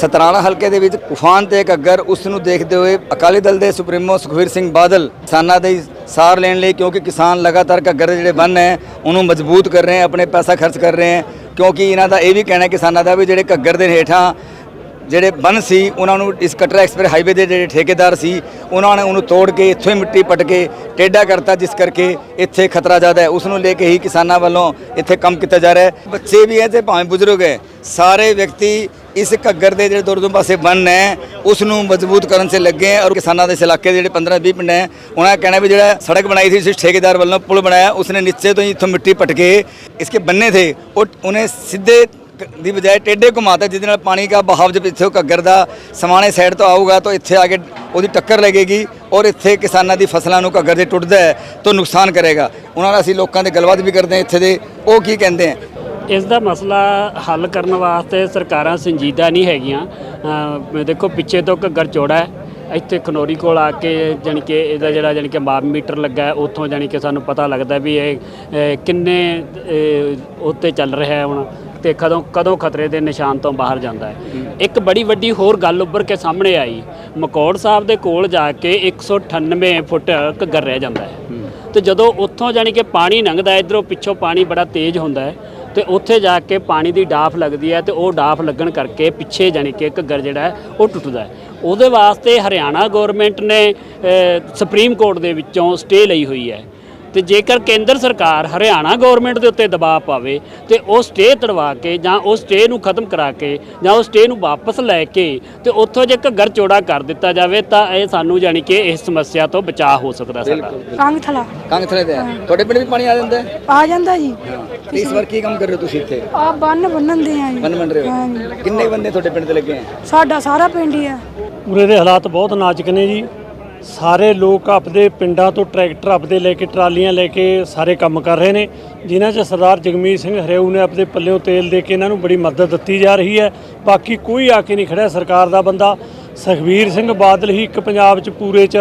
ਸਤਰਾਣਾ ਹਲਕੇ ਦੇ ਵਿੱਚ ਤੂਫਾਨ ਤੇ ਘੱਗਰ ਉਸ ਨੂੰ ਦੇਖਦੇ ਹੋਏ ਅਕਾਲੀ ਦਲ ਦੇ ਸੁਪਰੀਮੋ ਸੁਖਵੀਰ ਸਿੰਘ ਬਾਦਲ ਕਿਸਾਨਾਂ ਦੇ ਸਾਰ ਲੈਣ ਲਈ, ਕਿਉਂਕਿ ਕਿਸਾਨ ਲਗਾਤਾਰ ਘੱਗਰ ਦੇ ਜਿਹੜੇ ਬੰਨ ਹੈ, ਉਹਨੂੰ ਮਜ਼ਬੂਤ ਕਰ ਰਹੇ ਹੈ, ਆਪਣੇ ਪੈਸਾ ਖਰਚ ਕਰ ਰਹੇ ਹੈ। ਕਿਉਂਕਿ ਇਹਨਾਂ ਦਾ ਇਹ ਵੀ ਕਹਿਣਾ ਕਿਸਾਨਾਂ ਦਾ ਵੀ ਜਿਹੜੇ ਘੱਗਰ ਦੇ ਹੇਠਾਂ ਜਿਹੜੇ ਬੰਨ ਸੀ, ਉਹਨਾਂ ਨੂੰ ਇਸ ਕਟਰਾ ਐਕਸਪ੍ਰੈਸ ਹਾਈਵੇ ਦੇ ਜਿਹੜੇ ਠੇਕੇਦਾਰ ਸੀ, ਉਹਨਾਂ ਨੇ ਉਹਨੂੰ ਤੋੜ ਕੇ ਇੱਥੋਂ ਹੀ ਮਿੱਟੀ ਪੱਟ ਕੇ ਟੇਢਾ ਕਰਤਾ, ਜਿਸ ਕਰਕੇ ਇੱਥੇ ਖਤਰਾ ਜ਼ਿਆਦਾ ਹੈ। ਉਸ ਨੂੰ ਲੈ ਕੇ ਹੀ ਕਿਸਾਨਾਂ ਵੱਲੋਂ ਇੱਥੇ ਕੰਮ ਕੀਤਾ ਜਾ ਰਿਹਾ ਹੈ। ਬੱਚੇ ਵੀ ਹੈ ਤੇ ਭਾਵੇਂ ਬਜ਼ੁਰਗ ਹੈ, ਸਾਰੇ ਵਿਅਕਤੀ ਇਸ ਘੱਗਰ ਦੇ ਜਿਹੜੇ ਦੋਨੋਂ ਪਾਸੇ ਬੰਨ ਹੈ ਉਸ ਨੂੰ ਮਜ਼ਬੂਤ ਕਰਨ 'ਚ ਲੱਗੇ ਔਰ ਕਿਸਾਨਾਂ ਦੇ ਇਸ ਇਲਾਕੇ ਦੇ ਜਿਹੜੇ 15 20 ਪਿੰਡ ਹੈ, ਉਹਨਾਂ ਦਾ ਕਹਿਣਾ ਵੀ ਜਿਹੜਾ ਸੜਕ ਬਣਾਈ ਸੀ ਇਸ ਠੇਕੇਦਾਰ ਵੱਲੋਂ ਪੁਲ ਬਣਾਇਆ, ਉਸਨੇ ਨੀਚੇ ਤੋਂ ਹੀ ਇੱਥੋਂ ਮਿੱਟੀ ਪੱਟ ਕੇ ਇਸਕੇ ਬੰਨੇ ਥੇ, ਉਹ ਉਹਨੇ ਸਿੱਧੇ ਦੀ ਬਜਾਏ ਟੇਢੇ ਘੁਮਾਤਾ, ਜਿਹਦੇ ਨਾਲ ਪਾਣੀ ਦਾ ਬਹਾਵ ਜਬ ਇੱਥੇ ਘੱਗਰ ਦਾ ਸਮਾਣੇ ਸਾਈਡ ਤੋਂ ਆਊਗਾ, ਤਾਂ ਇੱਥੇ ਆ ਕੇ ਉਹਦੀ ਟੱਕਰ ਲੱਗੇਗੀ ਔਰ ਇੱਥੇ ਕਿਸਾਨਾਂ ਦੀ ਫਸਲਾਂ ਨੂੰ ਘੱਗਰ ਜੇ ਟੁੱਟਦਾ ਹੈ, ਤਾਂ ਨੁਕਸਾਨ ਕਰੇਗਾ। ਉਹਨਾਂ ਨਾਲ ਅਸੀਂ ਲੋਕਾਂ ਦੇ ਗੱਲਬਾਤ ਵੀ ਕਰਦੇ ਹਾਂ ਇੱਥੇ ਦੇ, ਉਹ ਕੀ ਕਹਿੰਦੇ ਹੈ? ਇਸ ਦਾ ਮਸਲਾ ਹੱਲ ਕਰਨ ਵਾਸਤੇ ਸਰਕਾਰਾਂ ਸੰਜੀਦਾ ਨਹੀਂ ਹੈਗੀਆਂ। ਦੇਖੋ ਪਿੱਛੇ ਤੋਂ ਘੱਗਰ ਚੌੜਾ ਹੈ। ਇੱਥੇ ਖਨੋਰੀ ਕੋਲ ਆ ਕੇ ਜਾਣੀ ਕਿ ਇਹਦਾ ਜਿਹੜਾ ਜਾਣੀ ਕਿ ਮਾਪ ਮੀਟਰ ਲੱਗਾ ਹੈ ਉੱਥੋਂ ਜਾਣੀ ਕਿ ਸਾਨੂੰ ਪਤਾ ਲੱਗਦਾ ਵੀ ਇਹ ਕਿੰਨੇ ਉੱਤੇ ਚੱਲ ਰਿਹਾ ਹੁਣ ਤੇ ਕਦੋਂ ਕਦੋਂ ਖਤਰੇ ਦੇ ਨਿਸ਼ਾਨ ਤੋਂ ਬਾਹਰ ਜਾਂਦਾ ਹੈ। ਇੱਕ ਬੜੀ ਵੱਡੀ ਹੋਰ ਗੱਲ ਉੱਭਰ ਕੇ ਸਾਹਮਣੇ ਆਈ। ਮਕੌੜ ਸਾਹਿਬ ਦੇ ਕੋਲ ਜਾ ਕੇ 198 ਫੁੱਟ ਘੱਗਰ ਰਹਿ ਜਾਂਦਾ ਹੈ। ਤੇ ਜਦੋਂ ਉੱਥੋਂ ਜਾਣੀ ਕਿ ਪਾਣੀ ਲੰਘਦਾ ਇਧਰੋਂ ਪਿੱਛੋਂ ਪਾਣੀ ਬੜਾ ਤੇਜ਼ ਹੁੰਦਾ ਹੈ ਤੇ ਉੱਥੇ ਜਾ ਕੇ ਪਾਣੀ ਦੀ ਡਾਫ ਲੱਗਦੀ ਹੈ ਤੇ ਉਹ ਡਾਫ ਲੱਗਣ ਕਰਕੇ ਪਿੱਛੇ ਜਾਣੀ ਕਿ ਘੱਗਰ ਜਿਹੜਾ ਹੈ, ਉਹ ਟੁੱਟਦਾ ਹੈ। ਉਹਦੇ ਵਾਸਤੇ ਹਰਿਆਣਾ ਗਵਰਨਮੈਂਟ ਨੇ ਸੁਪਰੀਮ ਕੋਰਟ ਦੇ ਵਿੱਚੋਂ ਸਟੇ ਲਈ ਹੋਈ ਹੈ। ਤੇ ਜੇਕਰ ਕੇਂਦਰ ਸਰਕਾਰ ਹਰਿਆਣਾ ਗਵਰਨਮੈਂਟ ਦੇ ਉੱਤੇ ਦਬਾਅ ਪਾਵੇ ਤੇ ਉਹ ਸਟੇ ਤੜਵਾ ਕੇ ਜਾਂ ਉਹ ਸਟੇ ਨੂੰ ਖਤਮ ਕਰਾ ਕੇ ਜਾਂ ਉਹ ਸਟੇ ਨੂੰ ਵਾਪਸ ਲੈ ਕੇ ਤੇ ਉੱਥੋਂ ਜੇ ਘੱਗਰ ਚੌੜਾ ਕਰ ਦਿੱਤਾ ਜਾਵੇ ਤਾਂ ਇਹ ਸਾਨੂੰ ਜਾਣੀ ਕਿ ਇਸ ਸਮੱਸਿਆ ਤੋਂ ਬਚਾਅ ਹੋ ਸਕਦਾ ਸਾਡਾ। ਕੰਗ ਥਲਾ ਕੰਗ ਥਲੇ ਦੇ ਹੈ। ਤੁਹਾਡੇ ਪਿੰਡ ਵੀ ਪਾਣੀ ਆ ਜਾਂਦਾ ਹੈ? ਆ ਜਾਂਦਾ ਜੀ। ਤੇ ਇਸ ਵਾਰ ਕੀ ਕੰਮ ਕਰ ਰਹੇ ਹੋ ਤੁਸੀਂ ਇੱਥੇ? ਆ ਬੰਨ ਬੰਨਣ ਦੇ ਆ ਜੀ। ਬੰਨ ਬਣ ਰਹੇ ਹੋ। ਕਿੰਨੇ ਬੰਦੇ ਤੁਹਾਡੇ ਪਿੰਡ ਤੇ ਲੱਗੇ ਹੈ ਸਾਡਾ ਸਾਰਾ ਪਿੰਡ ਹੀ ਆ। ਉਰੇ ਦੇ ਹਾਲਾਤ ਬਹੁਤ ਨਾਜ਼ੁਕ ਨੇ ਜੀ। ਸਾਰੇ ਲੋਕ ਆਪਦੇ ਪਿੰਡਾਂ ਤੋਂ ਟਰੈਕਟਰ ਆਪਦੇ ਲੈ ਕੇ ਟਰਾਲੀਆਂ ਲੈ ਕੇ ਸਾਰੇ ਕੰਮ ਕਰ ਰਹੇ ਨੇ, ਜਿਨ੍ਹਾਂ 'ਚ ਸਰਦਾਰ ਜਗਮੀਤ ਸਿੰਘ ਹਰੇਊ ਨੇ ਆਪਦੇ ਪੱਲਿਓਂ ਤੇਲ ਦੇ ਕੇ ਇਹਨਾਂ ਨੂੰ ਬੜੀ ਮਦਦ ਦਿੱਤੀ ਜਾ ਰਹੀ ਹੈ। ਬਾਕੀ ਕੋਈ ਆ ਕੇ ਨਹੀਂ ਖੜਿਆ ਸਰਕਾਰ ਦਾ ਬੰਦਾ। ਸੁਖਬੀਰ ਸਿੰਘ ਬਾਦਲ ਹੀ ਇੱਕ ਪੰਜਾਬ 'ਚ ਪੂਰੇ 'ਚ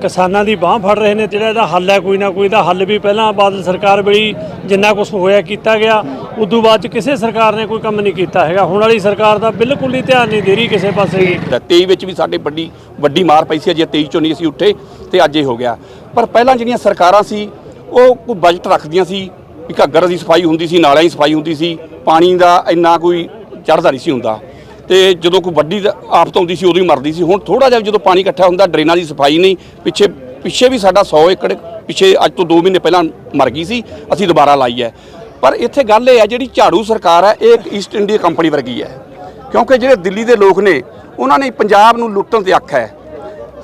ਕਿਸਾਨਾਂ ਦੀ ਬਾਹ ਫੜ ਰਹੇ ਨੇ, ਜਿਹੜਾ ਇਹਦਾ ਹੱਲ ਹੈ ਕੋਈ ਨਾ ਕੋਈ ਦਾ ਹੱਲ ਵੀ ਪਹਿਲਾਂ ਬਾਦਲ ਸਰਕਾਰ ਵੇਲੇ ਜਿੰਨਾ ਕੁਝ ਹੋਇਆ ਕੀਤਾ ਗਿਆ, ਉਦੋਂ ਬਾਅਦ 'ਚ ਕਿਸੇ ਸਰਕਾਰ ਨੇ ਕੋਈ ਕੰਮ ਨਹੀਂ ਕੀਤਾ ਹੈਗਾ। ਹੁਣ ਵਾਲੀ ਸਰਕਾਰ ਦਾ ਬਿਲਕੁਲ ਹੀ ਧਿਆਨ ਨਹੀਂ ਦੇ ਰਹੀ ਕਿਸੇ ਪਾਸੇ ਵੀ। 23 ਵਿੱਚ ਵੀ ਸਾਡੇ ਵੱਡੀ ਵੱਡੀ ਮਾਰ ਪਈ ਸੀ, ਅਜੇ 23 ਚੋਂ ਨਹੀਂ ਅਸੀਂ ਉੱਠੇ ਤੇ ਅੱਜ ਇਹ ਹੋ ਗਿਆ। ਪਰ ਪਹਿਲਾਂ ਜਿਹੜੀਆਂ ਸਰਕਾਰਾਂ ਸੀ, ਉਹ ਕੋਈ ਬਜਟ ਰੱਖਦੀਆਂ ਸੀ ਵੀ ਘੱਗਰ ਦੀ ਸਫ਼ਾਈ ਹੁੰਦੀ ਸੀ, ਨਾਲਿਆਂ ਦੀ ਸਫ਼ਾਈ ਹੁੰਦੀ ਸੀ, ਪਾਣੀ ਦਾ ਇੰਨਾ ਕੋਈ ਚੜ੍ਹਦਾ ਨਹੀਂ ਸੀ ਹੁੰਦਾ। ਤੇ ਜਦੋਂ ਕੋਈ ਵੱਡੀ ਆਫਤ ਆਉਂਦੀ ਸੀ ਉਦੋਂ ਹੀ ਮਰਦੀ ਸੀ। ਹੁਣ ਥੋੜਾ ਜਿਹਾ ਜਦੋਂ ਪਾਣੀ ਇਕੱਠਾ ਹੁੰਦਾ, ਡਰੇਨਾਂ ਦੀ ਸਫ਼ਾਈ ਨਹੀਂ, ਪਿੱਛੇ ਪਿੱਛੇ ਵੀ ਸਾਡਾ 100 ਏਕੜ, ਪਿੱਛੇ ਅੱਜ ਤੋਂ 2 ਮਹੀਨੇ ਪਹਿਲਾਂ ਮਰ ਗਈ ਸੀ, ਅਸੀਂ ਦੁਬਾਰਾ ਲਾਈ ਹੈ। ਪਰ ਇੱਥੇ ਗੱਲ ਇਹ ਹੈ, ਜਿਹੜੀ ਝਾੜੂ ਸਰਕਾਰ ਹੈ, ਇਹ ਇੱਕ ਈਸਟ ਇੰਡੀਆ ਕੰਪਨੀ ਵਰਗੀ ਹੈ। ਕਿਉਂਕਿ ਜਿਹੜੇ ਦਿੱਲੀ ਦੇ ਲੋਕ ਨੇ, ਉਹਨਾਂ ਨੇ ਪੰਜਾਬ ਨੂੰ ਲੁੱਟਣ ਤੇ ਆਖਿਆ ਹੈ।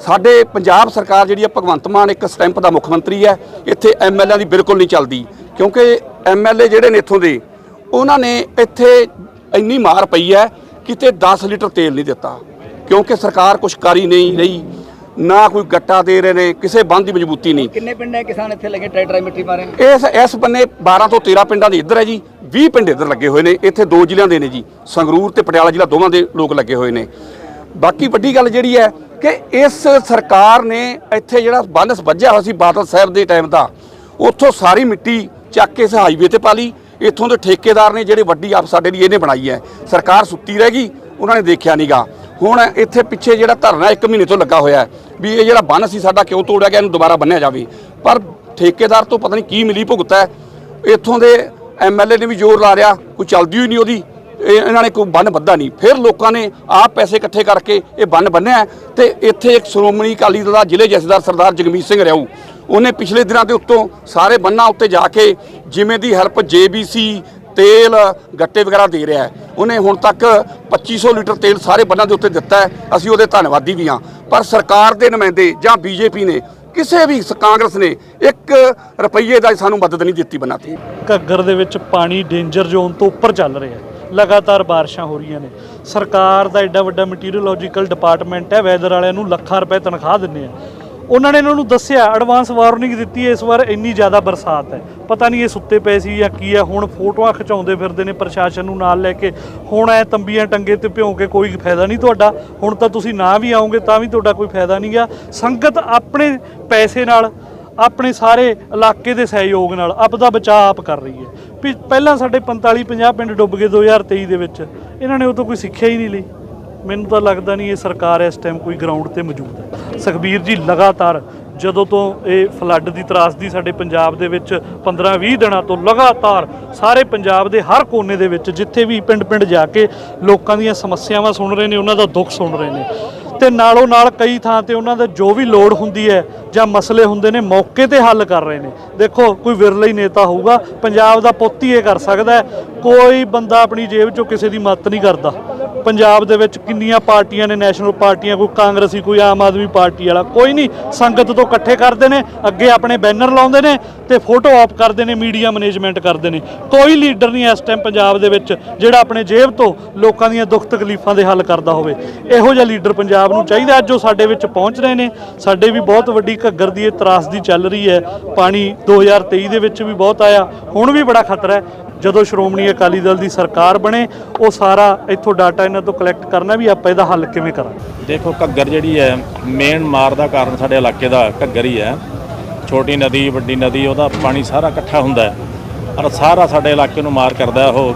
ਸਾਡੇ ਪੰਜਾਬ ਸਰਕਾਰ ਜਿਹੜੀ ਹੈ, ਭਗਵੰਤ ਮਾਨ ਇੱਕ ਸਟੈਂਪ ਦਾ ਮੁੱਖ ਮੰਤਰੀ ਹੈ, ਇੱਥੇ ਐਮਐਲਏ ਦੀ ਬਿਲਕੁਲ ਨਹੀਂ ਚੱਲਦੀ। ਕਿਉਂਕਿ ਐਮਐਲਏ ਜਿਹੜੇ ਨੇ ਇੱਥੋਂ ਦੇ, ਉਹਨਾਂ ਨੇ ਇੱਥੇ ਇੰਨੀ ਮਾਰ ਪਈ ਹੈ ਕਿਤੇ 10 ਲੀਟਰ ਤੇਲ ਨਹੀਂ ਦਿੱਤਾ। ਕਿਉਂਕਿ ਸਰਕਾਰ ਕੁਛ ਕਰ ਹੀ ਨਹੀਂ ਰਹੀ। ਨਾ ਕੋਈ ਗੱਟਾ ਦੇ ਰਹੇ ਨੇ ਕਿਸੇ ਬੰਦ ਦੀ ਮਜ਼ਬੂਤੀ ਨਹੀਂ। ਕਿੰਨੇ ਪਿੰਡ ਹੈ ਕਿਸਾਨ ਇੱਥੇ ਲੱਗੇ ਟਰੈਕਟਰ ਮਿੱਟੀ ਮਾਰੇ ਇਸ ਇਸ ਬੰਨੇ 12 ਤੋਂ 13 ਪਿੰਡਾਂ ਦੇ ਇੱਧਰ ਹੈ ਜੀ। 20 ਪਿੰਡ ਇੱਧਰ ਲੱਗੇ ਹੋਏ ਨੇ। ਇੱਥੇ ਦੋ ਜ਼ਿਲ੍ਹਿਆਂ ਦੇ ਨੇ ਜੀ। ਸੰਗਰੂਰ ਤੇ ਪਟਿਆਲਾ ਜ਼ਿਲ੍ਹਾ ਦੋਵਾਂ ਦੇ ਲੋਕ ਲੱਗੇ ਹੋਏ ਨੇ। ਬਾਕੀ ਵੱਡੀ ਗੱਲ ਜਿਹੜੀ ਹੈ ਕਿ ਇਸ ਸਰਕਾਰ ਨੇ ਇੱਥੇ ਜਿਹੜਾ ਬੰਨ ਵੱਜਿਆ ਹੋਇਆ ਸੀ ਬਾਦਲ ਸਾਹਿਬ ਦੇ ਟਾਈਮ ਦਾ ਉੱਥੋਂ ਸਾਰੀ ਮਿੱਟੀ ਚੱਕ ਕੇ ਇਸ ਹਾਈਵੇ ਤੇ ਪਾ ਲਈ। ਇੱਥੋਂ ਦੇ ਠੇਕੇਦਾਰ ਨੇ ਜਿਹੜੇ ਵੱਡੀ ਆਪ ਸਾਡੇ ਲਈ ਇਹਨੇ ਬਣਾਈ ਹੈ। ਸਰਕਾਰ ਸੁੱਤੀ ਰਹਿ ਗਈ ਉਹਨਾਂ ਨੇ ਦੇਖਿਆ ਨਹੀਂਗਾ ਹੁਣ ਇੱਥੇ ਪਿੱਛੇ ਜਿਹੜਾ ਧਰਨਾ 1 ਮਹੀਨੇ ਤੋਂ ਲੱਗਾ ਹੋਇਆ ਵੀ ਇਹ ਜਿਹੜਾ ਬੰਨ ਸੀ ਸਾਡਾ ਕਿਉਂ ਤੋੜਿਆ ਗਿਆ, ਇਹਨੂੰ ਦੁਬਾਰਾ ਬੰਨਿਆ ਜਾਵੇ। ਪਰ ਠੇਕੇਦਾਰ ਤੋਂ ਪਤਾ ਨਹੀਂ ਕੀ ਮਿਲੀ ਭੁਗਤ ਹੈ। ਇੱਥੋਂ ਦੇ ਐਮਐਲਏ ਨੇ ਵੀ ਜ਼ੋਰ ਲਾ ਰਿਹਾ ਕੋਈ ਚੱਲਦੀ ਹੋਈ ਨਹੀਂ ਉਹਦੀ। ਇਹ- ਇਹਨਾਂ ਨੇ ਕੋਈ ਬੰਨ ਬੱਧਾ ਨਹੀਂ। ਫਿਰ ਲੋਕਾਂ ਨੇ ਆਪ ਪੈਸੇ ਇਕੱਠੇ ਕਰਕੇ ਇਹ ਬੰਨ ਬੰਨਿਆ ਹੈ ਤੇ ਇੱਥੇ ਇੱਕ ਸ਼੍ਰੋਮਣੀ ਅਕਾਲੀ ਦਲ ਦਾ ਜ਼ਿਲ੍ਹੇ ਜਥੇਦਾਰ ਸਰਦਾਰ ਜਗਮੀਤ ਸਿੰਘ ਰਿਆਊ ਉਹਨੇ ਪਿਛਲੇ ਦਿਨਾਂ ਦੇ ਉੱਤੋਂ ਸਾਰੇ ਬੰਨਾਂ ਉੱਤੇ ਜਾ ਕੇ ਜਿਵੇਂ ਦੀ ਹੈਲਪ ਜੇਬੀਸੀ, ਤੇਲ, ਗੱਟੇ ਵਗੈਰਾ ਦੇ ਰਿਹਾ ਹੈ। ਉਹਨੇ ਹੁਣ ਤੱਕ 2500 ਲੀਟਰ ਤੇਲ ਸਾਰੇ ਬੰਨਾਂ ਦੇ ਉੱਤੇ ਦਿੱਤਾ ਹੈ। ਅਸੀਂ ਉਹਦੇ ਧੰਨਵਾਦੀ ਵੀ ਹਾਂ। ਪਰ ਸਰਕਾਰ ਦੇ ਨੁਮਾਇੰਦੇ ਜਾਂ ਬੀਜੇਪੀ ਨੇ, ਕਿਸੇ ਵੀ ਸ- ਕਾਂਗਰਸ ਨੇ 1 ਰੁਪਈਏ ਦਾ ਸਾਨੂੰ ਮਦਦ ਨਹੀਂ ਦਿੱਤੀ ਬੰਨਾਂ ਤੇ। ਘੱਗਰ ਦੇ ਵਿੱਚ ਪਾਣੀ ਡੇਂਜਰ ਜ਼ੋਨ ਤੋਂ ਉੱਪਰ ਚੱਲ ਰਿਹਾ ਹੈ। ਲਗਾਤਾਰ ਬਾਰਿਸ਼ਾਂ ਹੋ ਰਹੀਆਂ ਨੇ। ਸਰਕਾਰ ਦਾ ਐਡਾ ਵੱਡਾ ਮਟੀਰੀਓਲੋਜੀਕਲ ਡਿਪਾਰਟਮੈਂਟ ਹੈ। ਵੈਦਰ ਵਾਲਿਆਂ ਨੂੰ ਲੱਖਾਂ ਰੁਪਏ ਤਨਖਾਹ ਦਿੰਦੇ ਆ। ਉਹਨਾਂ ਨੇ ਇਹਨਾਂ ਨੂੰ ਦੱਸਿਆ ਐਡਵਾਂਸ ਵਾਰਨਿੰਗ ਦਿੱਤੀ ਹੈ, ਇਸ ਵਾਰ ਇੰਨੀ ਜ਼ਿਆਦਾ ਬਰਸਾਤ ਹੈ। ਪਤਾ ਨਹੀਂ ਇਹ ਸੁੱਤੇ ਪਏ ਸੀ ਜਾਂ ਕੀ ਹੈ, ਹੁਣ ਫੋਟੋਆਂ ਖਿਚਾਉਂਦੇ ਫਿਰਦੇ ਨੇ ਪ੍ਰਸ਼ਾਸਨ ਨੂੰ ਨਾਲ ਲੈ ਕੇ। ਹੁਣ ਐ ਤੰਬੀਆਂ ਟੰਗੇ ਤੇ ਭਿਉਂ ਕੇ ਕੋਈ ਫਾਇਦਾ ਨਹੀਂ ਤੁਹਾਡਾ। ਹੁਣ ਤਾਂ ਤੁਸੀਂ ਨਾ ਵੀ ਆਓਗੇ ਤਾਂ ਵੀ ਤੁਹਾਡਾ ਕੋਈ ਫਾਇਦਾ ਨਹੀਂ ਨਹੀਂਗਾ ਸੰਗਤ ਆਪਣੇ ਪੈਸੇ ਨਾਲ, ਆਪਣੇ ਸਾਰੇ ਇਲਾਕੇ ਦੇ ਸਹਿਯੋਗ ਨਾਲ ਆਪਦਾ ਬਚਾਅ ਆਪ ਕਰ ਰਹੀ ਹੈ। ਵੀ ਪਹਿਲਾਂ ਸਾਡੇ 45 50 ਪਿੰਡ ਡੁੱਬ ਗਏ 2023 ਦੇ ਵਿੱਚ। ਇਹਨਾਂ ਨੇ ਉਹ ਤੋਂ ਕੋਈ ਸਿੱਖਿਆ ਹੀ ਨਹੀਂ ਲਈ। ਮੈਨੂੰ ਤਾਂ ਲੱਗਦਾ ਨਹੀਂ ਇਹ ਸਰਕਾਰ ਇਸ ਟਾਈਮ ਕੋਈ ਗਰਾਊਂਡ ਤੇ ਮੌਜੂਦ ਹੈ। ਸੁਖਬੀਰ ਜੀ, ਲਗਾਤਾਰ ਜਦੋਂ ਤੋਂ ਇਹ ਫਲੱਡ ਦੀ ਤਰਾਸਦੀ ਸਾਡੇ ਪੰਜਾਬ ਦੇ ਵਿੱਚ 15-20 ਦਿਨਾਂ ਤੋਂ ਲਗਾਤਾਰ ਸਾਰੇ ਪੰਜਾਬ ਦੇ ਹਰ ਕੋਨੇ ਦੇ ਵਿੱਚ ਜਿੱਥੇ ਵੀ ਪਿੰਡ-ਪਿੰਡ ਜਾ ਕੇ ਲੋਕਾਂ ਦੀਆਂ ਸਮੱਸਿਆਵਾਂ ਸੁਣ ਰਹੇ ਨੇ, ਉਹਨਾਂ ਦਾ ਦੁੱਖ ਸੁਣ ਰਹੇ ਨੇ। ਤੇ ਨਾਲੋਂ ਨਾਲ ਕਈ ਥਾਂ ਤੇ ਉਹਨਾਂ ਦਾ ਜੋ ਵੀ ਲੋੜ ਹੁੰਦੀ ਹੈ ਜਾਂ ਮਸਲੇ ਹੁੰਦੇ ਨੇ, ਮੌਕੇ ਤੇ ਹੱਲ ਕਰ ਰਹੇ ਨੇ। ਦੇਖੋ, ਕੋਈ ਵਿਰਲਾ ਹੀ ਨੇਤਾ ਹੋਊਗਾ, ਪੰਜਾਬ ਦਾ ਪੁੱਤ ਹੀ ਇਹ ਕਰ ਸਕਦਾ ਕੋਈ ਬੰਦਾ ਆਪਣੀ ਜੇਬ ਚੋਂ ਕਿਸੇ ਦੀ ਮਦਦ ਨਹੀਂ ਕਰਦਾ। ਪੰਜਾਬ ਦੇ ਵਿੱਚ ਕਿੰਨੀਆਂ ਪਾਰਟੀਆਂ ਨੇ ਨੈਸ਼ਨਲ ਪਾਰਟੀਆਂ ਕੋਈ ਕਾਂਗਰਸੀ, ਕੋਈ ਆਮ ਆਦਮੀ ਪਾਰਟੀ ਵਾਲਾ, ਕੋਈ ਨਹੀਂ। ਸੰਗਤ ਤੋਂ ਇਕੱਠੇ ਕਰਦੇ ਨੇ, ਅੱਗੇ ਆਪਣੇ ਬੈਨਰ ਲਾਉਂਦੇ ਨੇ ਤੇ ਫੋਟੋ ਆਪ ਕਰਦੇ ਨੇ, ਮੀਡੀਆ ਮੈਨੇਜਮੈਂਟ ਕਰਦੇ ਨੇ। ਕੋਈ ਲੀਡਰ ਨਹੀਂ ਇਸ ਟਾਈਮ ਪੰਜਾਬ ਦੇ ਵਿੱਚ, ਜਿਹੜਾ ਆਪਣੇ ਜੇਬ ਤੋਂ ਲੋਕਾਂ ਦੀਆਂ ਦੁੱਖ ਤਕਲੀਫਾਂ ਦੇ ਹੱਲ ਕਰਦਾ ਹੋਵੇ। ਇਹੋ ਜਿਹਾ ਲੀਡਰ ਪੰਜਾਬ ਨੂੰ ਚਾਹੀਦਾ ਅੱਜ ਉਹ ਸਾਡੇ ਵਿੱਚ ਪਹੁੰਚ ਰਹੇ ਨੇ। ਸਾਡੇ ਵੀ ਬਹੁਤ ਵੱਡੀ ਘੱਗਰ ਦੀ ਇਹ ਤਰਾਸਦੀ ਚੱਲ ਰਹੀ ਹੈ। ਪਾਣੀ 2023 ਦੇ ਵਿੱਚ ਵੀ ਬਹੁਤ ਆਇਆ, ਹੁਣ ਵੀ ਬੜਾ ਖਤਰਾ ਹੈ। ਜਦੋਂ ਸ਼੍ਰੋਮਣੀ ਅਕਾਲੀ ਦਲ ਦੀ ਸਰਕਾਰ ਬਣੇ, ਉਹ ਸਾਰਾ ਇੱਥੋਂ ਡਾਟਾ ਇਹਨਾਂ ਤੋਂ ਕਲੈਕਟ ਕਰਨਾ ਵੀ ਆਪਾਂ ਇਹਦਾ ਹੱਲ ਕਿਵੇਂ ਕਰਾਂਗੇ? ਦੇਖੋ, ਘੱਗਰ ਜਿਹੜੀ ਹੈ ਮੇਨ ਮਾਰ ਦਾ ਕਾਰਨ ਸਾਡੇ ਇਲਾਕੇ ਦਾ ਘੱਗਰ ਹੀ ਹੈ। ਛੋਟੀ ਨਦੀ, ਵੱਡੀ ਨਦੀ, ਉਹਦਾ ਪਾਣੀ ਸਾਰਾ ਇਕੱਠਾ ਹੁੰਦਾ ਹੈ। ਔਰ ਸਾਰਾ ਸਾਡੇ ਇਲਾਕੇ ਨੂੰ ਮਾਰ ਕਰਦਾ ਉਹ।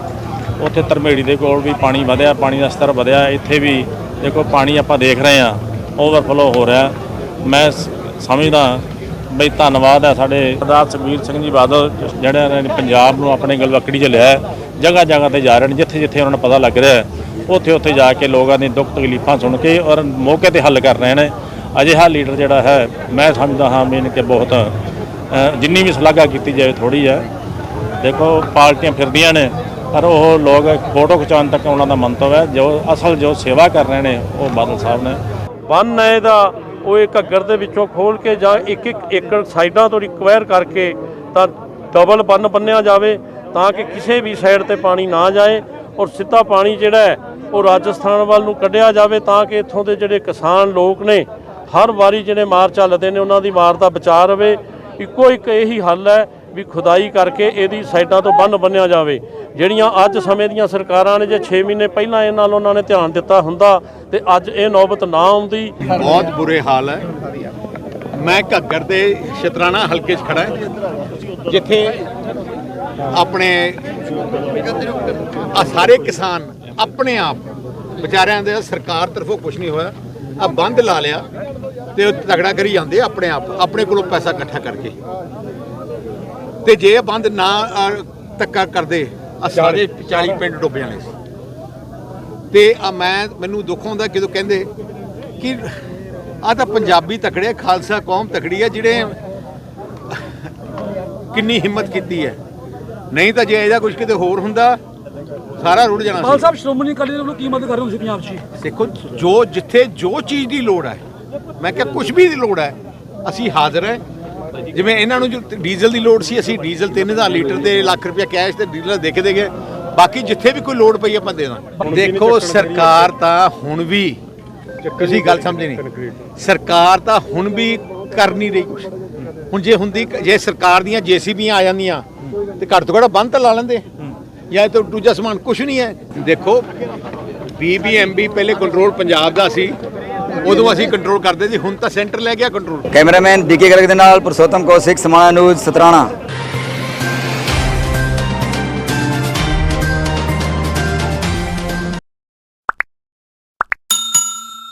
ਉੱਥੇ ਧਰਮੇੜੀ ਦੇ ਕੋਲ ਵੀ ਪਾਣੀ ਵਧਿਆ, ਪਾਣੀ ਦਾ ਸਤਰ ਵਧਿਆ। ਇੱਥੇ ਵੀ ਦੇਖੋ, ਪਾਣੀ ਆਪਾਂ ਦੇਖ ਰਹੇ ਹਾਂ ਓਵਰਫਲੋ ਹੋ ਰਿਹਾ। ਮੈਂ ਸਮਝਦਾ ਬਈ ਧੰਨਵਾਦ ਹੈ ਸਾਡੇ ਸਰਦਾਰ ਸੁਖਬੀਰ ਸਿੰਘ ਜੀ ਬਾਦਲ, ਜਿਹੜੇ ਨੇ ਪੰਜਾਬ ਨੂੰ ਆਪਣੇ ਗਲਵਕੜੀ 'ਚ ਲਿਆ ਜਗ੍ਹਾ ਜਗ੍ਹਾ ਤੇ ਜਾ ਰਹੇ ਨੇ, ਜਿੱਥੇ ਜਿੱਥੇ ਉਹਨਾਂ ਨੂੰ ਪਤਾ ਲੱਗ ਰਿਹਾ ਉੱਥੇ ਉੱਥੇ ਜਾ ਕੇ ਲੋਕਾਂ ਦੀ ਦੁੱਖ ਤਕਲੀਫਾਂ ਸੁਣ ਕੇ ਔਰ ਮੌਕੇ ਤੇ ਹੱਲ ਕਰ ਰਹੇ ਨੇ। ਅਜਿਹਾ ਲੀਡਰ ਜਿਹੜਾ ਹੈ, ਮੈਂ ਸਮਝਦਾ ਹਾਂ ਮੀਨ ਕਿ ਬਹੁਤ ਜਿੰਨੀ ਵੀ ਸ਼ਲਾਘਾ ਕੀਤੀ ਜਾਵੇ ਥੋੜੀ ਹੈ। ਦੇਖੋ, ਪਾਰਟੀਆਂ ਫਿਰਦੀਆਂ ਨੇ, ਪਰ ਉਹ ਲੋਕ ਫੋਟੋ ਖਿਚਾਉਣ ਤੱਕ ਉਹਨਾਂ ਦਾ ਮੰਤਵ ਹੈ। ਜੋ ਅਸਲ ਜੋ ਸੇਵਾ ਕਰ ਰਹੇ ਨੇ, ਉਹ ਬਾਦਲ ਸਾਹਿਬ ਨੇ। ਬੰਨ ਹੈ ਇਹਦਾ। ਉਹ ਇਹ ਘੱਗਰ ਦੇ ਵਿੱਚੋਂ ਖੋਲ ਕੇ ਜਾਂ ਇੱਕ ਇੱਕ ਏਕੜ ਸਾਈਡਾਂ ਤੋਂ ਰਿਕਵਾਇਰ ਕਰਕੇ ਤਾਂ ਡਬਲ ਬੰਨ ਬੰਨਿਆ ਜਾਵੇ ਤਾਂ ਕਿ ਕਿਸੇ ਵੀ ਸਾਈਡ ਤੇ ਪਾਣੀ ਨਾ ਜਾਏ ਔਰ ਸਿੱਧਾ ਪਾਣੀ ਜਿਹੜਾ ਹੈ ਉਹ ਰਾਜਸਥਾਨ ਵੱਲ ਨੂੰ ਕੱਢਿਆ ਜਾਵੇ ਤਾਂ ਕਿ ਇੱਥੋਂ ਦੇ ਜਿਹੜੇ ਕਿਸਾਨ ਲੋਕ ਨੇ ਹਰ ਵਾਰੀ ਜਿਹੜੇ ਮਾਰ ਚੱਲਦੇ ਨੇ ਉਹਨਾਂ ਦੀ ਮਾਰ ਦਾ ਬਚਾਅ ਰਵੇ। ਇੱਕੋ ਇੱਕ ਇਹੀ ਹੱਲ ਹੈ ਵੀ ਖੁਦਾਈ ਕਰਕੇ ਇਹਦੀ ਸਾਈਡਾਂ ਤੋਂ ਬੰਨ ਬੰਨਿਆ ਜਾਵੇ। ਜਿਹੜੀਆਂ ਅੱਜ ਸਮੇਂ ਦੀਆਂ ਸਰਕਾਰਾਂ ਨੇ, ਜੇ 6 ਮਹੀਨੇ ਪਹਿਲਾਂ ਇਹ ਨਾਲ ਉਹਨਾਂ ਨੇ ਧਿਆਨ ਦਿੱਤਾ ਹੁੰਦਾ ਤੇ ਅੱਜ ਇਹ ਨੌਬਤ ਨਾ ਆਉਂਦੀ। ਬਹੁਤ ਬੁਰੇ ਹਾਲ ਹੈ। ਮੈਂ ਘੱਗਰ ਦੇ ਸ਼ਤਰਾਣਾ ਹਲਕੇ 'ਚ ਖੜਾ ਜਿੱਥੇ ਆਪਣੇ ਆ ਸਾਰੇ ਕਿਸਾਨ ਆਪਣੇ ਆਪ ਵਿਚਾਰਿਆਂ ਦੇ ਸਰਕਾਰ ਤਰਫੋਂ ਕੁਝ ਨਹੀਂ ਹੋਇਆ। ਆ ਬੰਦ ਲਾ ਲਿਆ ਤੇ ਉਹ ਤਗੜਾ ਕਰੀ ਜਾਂਦੇ ਆਪਣੇ ਆਪ, ਆਪਣੇ ਕੋਲੋਂ ਪੈਸਾ ਇਕੱਠਾ ਕਰਕੇ। ਤੇ ਜੇ ਇਹ ਬੰਦ ਨਾ ਧੱਕਾ ਕਰਦੇ ਆ ਸਾਰੇ 40 ਪਿੰਡ ਡੁੱਬ ਜਾਣੇ ਸੀ। ਤੇ ਆ ਮੈਂ ਮੈਨੂੰ ਦੁੱਖ ਹੁੰਦਾ ਜਦੋਂ ਕਹਿੰਦੇ ਕਿ ਆ ਤਾਂ ਪੰਜਾਬੀ ਤਕੜੇ ਖਾਲਸਾ ਕੌਮ ਤਕੜੀ ਹੈ ਜਿਹੜੇ ਕਿੰਨੀ ਹਿੰਮਤ ਕੀਤੀ ਹੈ। ਨਹੀਂ ਤਾਂ ਜੇ ਇਹਦਾ ਕੁਝ ਕਿਤੇ ਹੋਰ ਹੁੰਦਾ ਸਾਰਾ ਰੁੜ ਜਾਣਾ ਸੀ। ਸਾਹਿਬ ਸ਼੍ਰੋਮਣੀ ਅਕਾਲੀ ਦਲ ਨੂੰ ਕੀ ਮਦਦ ਕਰ ਰਹੇ ਹੋ ਤੁਸੀਂ ਪੰਜਾਬ 'ਚ ਦੇਖੋ ਜੋ ਜਿੱਥੇ ਜੋ ਚੀਜ਼ ਦੀ ਲੋੜ ਹੈ ਮੈਂ ਕਿਹਾ ਕੁਝ ਵੀ ਦੀ ਲੋੜ ਹੈ ਅਸੀਂ ਹਾਜ਼ਰ ਹੈ। ਜਿਵੇਂ ਇਹਨਾਂ ਨੂੰ ਜੋ ਡੀਜ਼ਲ ਦੀ ਲੋੜ ਸੀ ਅਸੀਂ ਡੀਜ਼ਲ 3000 ਲੀਟਰ ਤੇ ਲੱਖ ਰੁਪਏ ਕੈਸ਼ ਤੇ ਡੀਜ਼ਲ ਦੇ ਕੇ ਦੇ ਗਏ। ਬਾਕੀ ਜਿੱਥੇ ਵੀ ਕੋਈ ਲੋੜ ਪਈ ਆਪਾਂ ਦੇ ਦਾਂ ਦੇਖੋ ਸਰਕਾਰ ਤਾਂ ਹੁਣ ਵੀ ਤੁਸੀਂ ਗੱਲ ਸਮਝੇ ਨਹੀਂ। ਸਰਕਾਰ ਤਾਂ ਹੁਣ ਵੀ ਕਰ ਨਹੀਂ ਰਹੀ ਕੁਝ ਹੁਣ ਜੇ ਹੁੰਦੀ ਜੇ ਸਰਕਾਰ ਦੀਆਂ ਜੀਸੀਬੀਆਂ ਆ ਜਾਂਦੀਆਂ ਤੇ ਘੱਟ ਤੋਂ ਘੱਟ ਬੰਦ ਤਾਂ ਲਾ ਲੈਂਦੇ। ਜਾਂ ਇਹ ਤਾਂ ਦੂਜਾ ਸਮਾਨ ਕੁਝ ਨਹੀਂ ਹੈ। ਦੇਖੋ ਬੀਬੀਐਮਬੀ ਪਹਿਲੇ ਕੰਟਰੋਲ ਪੰਜਾਬ ਦਾ ਸੀ। ਉਦੋਂ ਅਸੀਂ ਕੰਟਰੋਲ ਕਰਦੇ ਸੀ, ਹੁਣ ਤਾਂ ਸੈਂਟਰ ਲੈ ਗਿਆ ਕੰਟਰੋਲ ਕੈਮਰਾਮੈਨ ਡੀਕੇ ਗਰਗ ਦੇ ਨਾਲ ਪੁਰਸ਼ੋਤਮ ਕੌਸ਼ਿਕ, ਸਮਾਣਾ ਨਿਊਜ਼, ਸਤਰਾਣਾ।